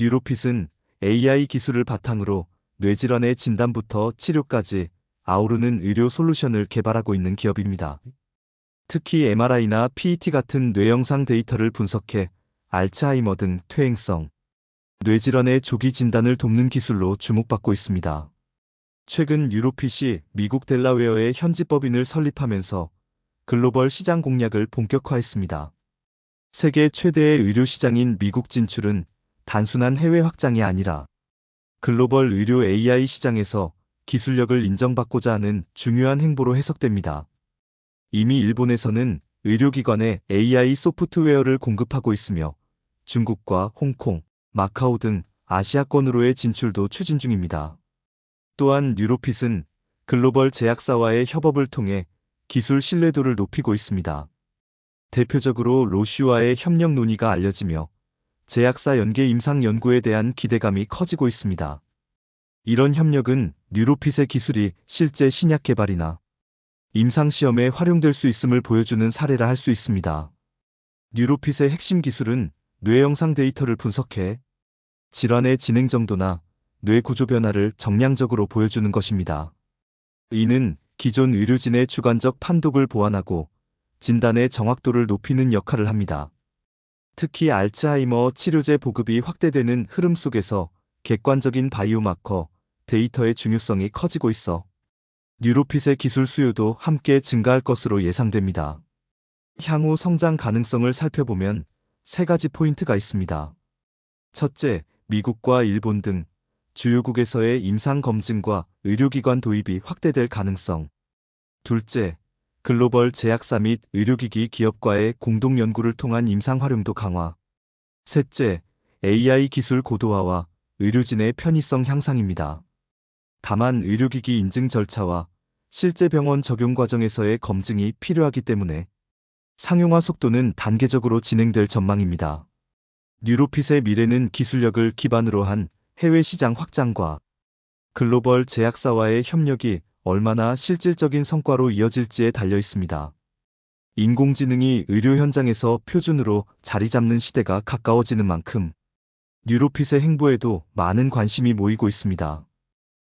뉴로핏은 AI 기술을 바탕으로 뇌질환의 진단부터 치료까지 아우르는 의료 솔루션을 개발하고 있는 기업입니다. 특히 MRI나 PET 같은 뇌영상 데이터를 분석해 알츠하이머 등 퇴행성 뇌질환의 조기 진단을 돕는 기술로 주목받고 있습니다. 최근 뉴로핏이 미국 델라웨어의 현지 법인을 설립하면서 글로벌 시장 공략을 본격화했습니다. 세계 최대의 의료 시장인 미국 진출은 단순한 해외 확장이 아니라 글로벌 의료 AI 시장에서 기술력을 인정받고자 하는 중요한 행보로 해석됩니다. 이미 일본에서는 의료기관에 AI 소프트웨어를 공급하고 있으며 중국과 홍콩, 마카오 등 아시아권으로의 진출도 추진 중입니다. 또한 뉴로핏은 글로벌 제약사와의 협업을 통해 기술 신뢰도를 높이고 있습니다. 대표적으로 로슈와의 협력 논의가 알려지며 제약사 연계 임상 연구에 대한 기대감이 커지고 있습니다. 이런 협력은 뉴로핏의 기술이 실제 신약 개발이나 임상 시험에 활용될 수 있음을 보여주는 사례라 할 수 있습니다. 뉴로핏의 핵심 기술은 뇌 영상 데이터를 분석해 질환의 진행 정도나 뇌 구조 변화를 정량적으로 보여주는 것입니다. 이는 기존 의료진의 주관적 판독을 보완하고 진단의 정확도를 높이는 역할을 합니다. 특히 알츠하이머 치료제 보급이 확대되는 흐름 속에서 객관적인 바이오마커 데이터의 중요성이 커지고 있어 뉴로핏의 기술 수요도 함께 증가할 것으로 예상됩니다. 향후 성장 가능성을 살펴보면 세 가지 포인트가 있습니다. 첫째, 미국과 일본 등 주요국에서의 임상 검증과 의료기관 도입이 확대될 가능성. 둘째, 글로벌 제약사 및 의료기기 기업과의 공동 연구를 통한 임상 활용도 강화. 셋째, AI 기술 고도화와 의료진의 편의성 향상입니다. 다만 의료기기 인증 절차와 실제 병원 적용 과정에서의 검증이 필요하기 때문에 상용화 속도는 단계적으로 진행될 전망입니다. 뉴로핏의 미래는 기술력을 기반으로 한 해외 시장 확장과 글로벌 제약사와의 협력이 얼마나 실질적인 성과로 이어질지에 달려 있습니다. 인공지능이 의료 현장에서 표준으로 자리 잡는 시대가 가까워지는 만큼 뉴로핏의 행보에도 많은 관심이 모이고 있습니다.